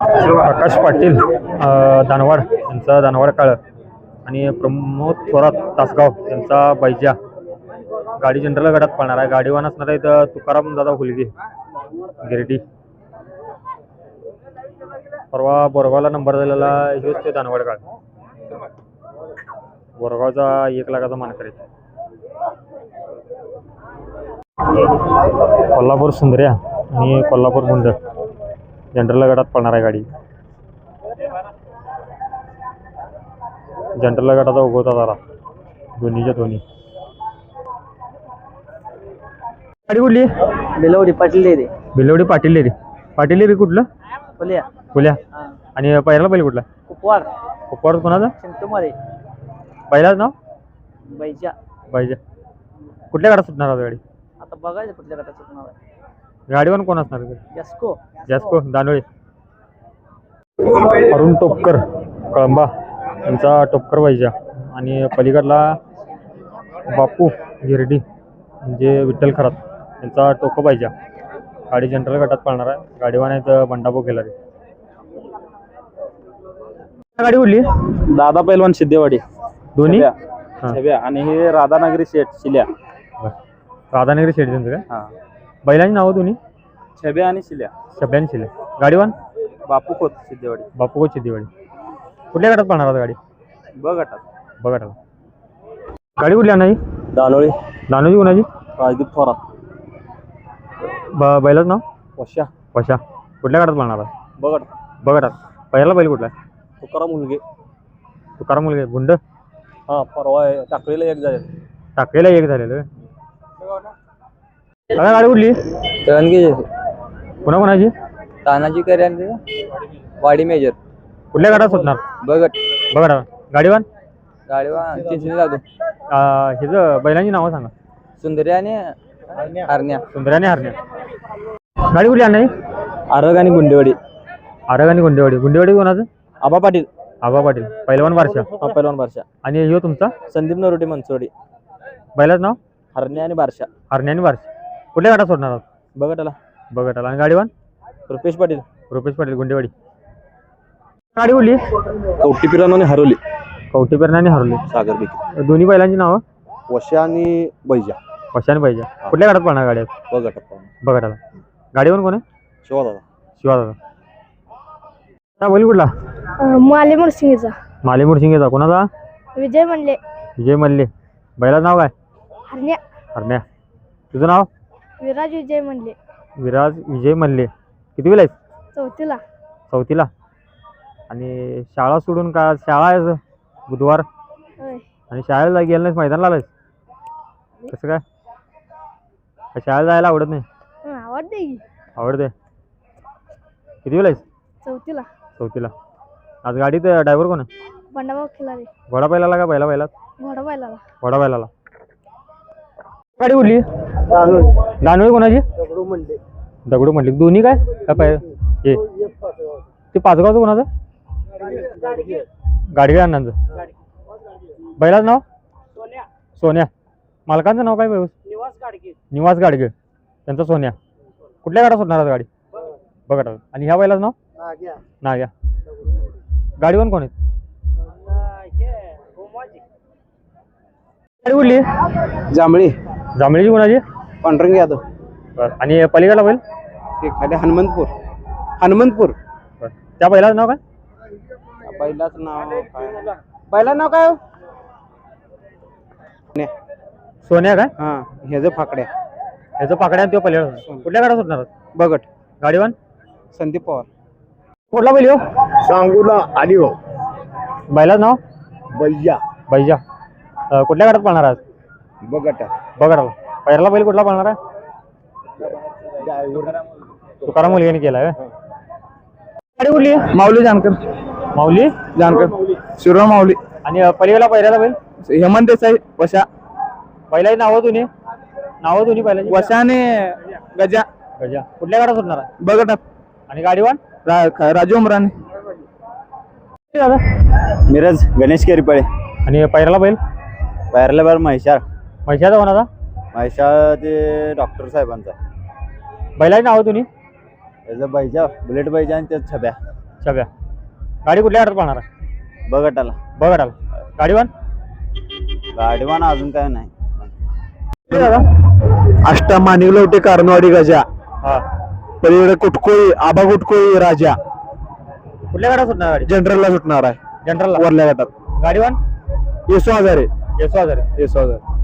प्रकाश पाटील दानवाड यांचा दानवाड काळ आणि प्रमोद थोरात तासगाव यांचा बैजा. गाडी जनरल गटात पळणार आहे. गाडीवान असणार आहे तर तुकाराम दादा हुलगे गिरडी. परवा बोरगावला नंबर दिलेला हेच ते दानवाड काळ. बोरगावचा एक लाखाचा मानकरी कोल्हापूर सुंदर्या आणि कोल्हापूर मुंडळ जनरल गटात पळणार आहे गाडी. जनरल गटाचा उगवता जरा. दोन्हीच्या दोन्ही. गाडी कुठली? बेलवडी पाटील रे भिलवडी पाटील रे पाटील रे कुठलं? बोलया फुल्या. आणि पहिला बैल कुठला? कुपवार उपवार कोणाचा? चिंटूमारे पहिलाच नाव? बैजा. पाहिजे कुठल्या गाडा सुटणार आज गाडी? आता बघायचं कुठल्या गटाचं नाव आहे. गाडीवर कोण असणार यास्को जास्को दानोळे. अरुण टोपकर कळंबा यांचा टोपकर पाहिजे आणि पलीकडला बापू गिरडी म्हणजे विठ्ठल खरात यांचा टोको पाहिजे गाडी जनरल गटात पळणार आहे. गाडीवान आहेत बंडापो केला रे गाडी कुठली दादा पैलवान सिद्धेवाडी दोन्ही? आणि हे राधानगरी शेठ शिल्या. राधानगरी शेड त्यांचं काय? हा. बैलांची नावं दोन्ही? छब्या आणि शिल्या. शब्यांची शिले गाडीवान? बापू खोत सिद्धेवाडी. बापू कोची दिवाळी कुठल्या गटात पळणार आता गाडी? बघ गटात. बघा त्याला गाडी कुठली नाही दानोळी. दानोजी कोणाची? राजदीप थोरात. ब बैलाच नाव? वशा. वशा. कुठल्या गाडात पळणार आहे बघ गटात. बघा पहिला बैल कुठला आहे? तुकाराम मुलगे. तुकाराम मुलगे. गुंड? हा परवा आहे. टाकळीला एक जाईल टाकलेला एक झालेलं. आता गाडी कुठली? तळणगे पुन्हा कोणाची? तानाजी करे वाडी मेजर. कुठल्या गाडात सुटणार? बघट बघा. गाडीवान? गाडीवा चिंचणी लागतो अं, हिचं बैलांची नावं सांगा. सुंदरी आणि हरण्या. सुंदर आणि हरण्या. गाडी कुठली नाही आरग आणि गुंडेवाडी. आरग आणि गुंडेवाडी. गुंडेवाडी कोणाचं? आबा पाटील. आबा पाटील. पहिलवान बारशा. हा पैलवान बारशा. आणि ह्यो तुमचा? संदीप नरोटे मनसोडी. बैलाच नाव? हरण्या आणि बारशा. हरण्या आणि बारशा. कुठल्या गाडात सोडणार आहोत? बघटाला बघा त्याला आणि गाडीवान? रुपेश पाटील. रुपेश पाटील गुंडेवाडी. गाडी कुठली? कवटी आणि हरवली. कवटी आणि हरवली. सागर बिकी दोन्ही बैलांची नावं? वशा आणि बैजा. कशाने पाहिजे कुठल्या गाडात पळणार गाडी? बघट बघा त्याला गाडीवर कोण आहे? शिवा दादा शिवा दादा हा बैल कुठला? माले मुरसिंगीचा माले मुरशिंगेचा कोणाचा? विजय म्हणले विजय मल्ले. बैलाचं नाव काय? हरण्या. हरण्या. तुझं नाव? विराज विजय म्हणले विराज विजय मल्ले. किती वेळ आहेस? चौथीला. चौथीला. आणि शाळा सोडून का शाळा आहे आज बुधवार? होय. आणि शाळेला गेलं नाहीस? मैदानाला आलायस? कसं काय? का शाळेला जायला आवडत नाही? हं, आवडते की. आवडते किती वेळ आहेस? चौथीला. चौथीला. आज गाडीत ड्रायव्हर कोण आहे? बंडाभाऊ खिलारे घोडा बैलाला का बैला बैलात घोडा बैलाला घोडा बैलाला गाडी उडली दानोळी कोणाची? दगडू म्हटली दोन्ही काय? का पाय? हे. ते पाचगावचं कोणाचं? गाडगे अण्णांचं. बैलाचं नाव? सोन्या. मालकांचं नाव काय व्यवस्थित? निवास गाडगे. त्यांचा सोन्या. कुठल्या गाडा सोडणार गाडी? बघा आणि ह्या बैलाचं नाव? नाग्या. गाडीवर कोण आहेत? गाडी कुठली? जांभळी. जांभळीची कोणाची पांढरंग यादव. बरं. आणि पलीकडला बैल? ते खाली हनुमंतपूर. हनुमंतपूर. बरं. त्या बैलाचं नाव काय? पहिलाच नाव काय? पहिला नाव काय सोन्या. काय? हा ह्याचं फाकड्या. याचं पाकड्या आणि तो पलीकडला कुठल्या गाडा सुटणार बघट. गाडीवान संदीप पवार. कुठला बैल हो सांगूला आली हो. बैलाचं नाव? बैजा. अं, कुठल्या गाडात पळणार आज? बघटा बघा पहिला बैल कुठला पळणार आहे? तुकाराम मुलग्याने केला आहे गाडी कुठली आहे? माऊली जानकर. माऊली? जानकर. शिवराम माऊली. आणि अं, पलीकडला पहिल्याचा बैल? हेमंत देसाई वशा. पहिल्याची नावं दोन्ही नावं दोन्ही पहिल्याची? वशा आणि गजा. गजा. कुठल्या गाडा सुटणार आहे? बघट आणि गाडीवान रा- राजू उमराने. दादा मिरज गणेश केरीपळे. आणि पहिल्याला बैल? बाहेरला बाहेर म्हैशाळ. म्हैशाचा कोणाचा? म्हैशाळ ते डॉक्टर साहेबांचा. बैलाची नावं दोन्ही त्याचं बैजा बुलेट बैजा आणि त्या छब्या. छब्या. गाडी कुठल्या गाडात पाहणार आहे? बगटाला. बघा टाल गाडीवान? गाडीवान अजून काय नाही. दादा? अष्टा मानिकलवटे कारनवाडी गजा. हा. पलीकडे कुटकोळी आबा कुटकोळी राजा. कुठल्या गाडात सुटणार गाडी? जनरलला सुटणार आहे. जनरलला. वरल्या गटात. गाडीवान? येसो हजारे येसो हजार येसो हजार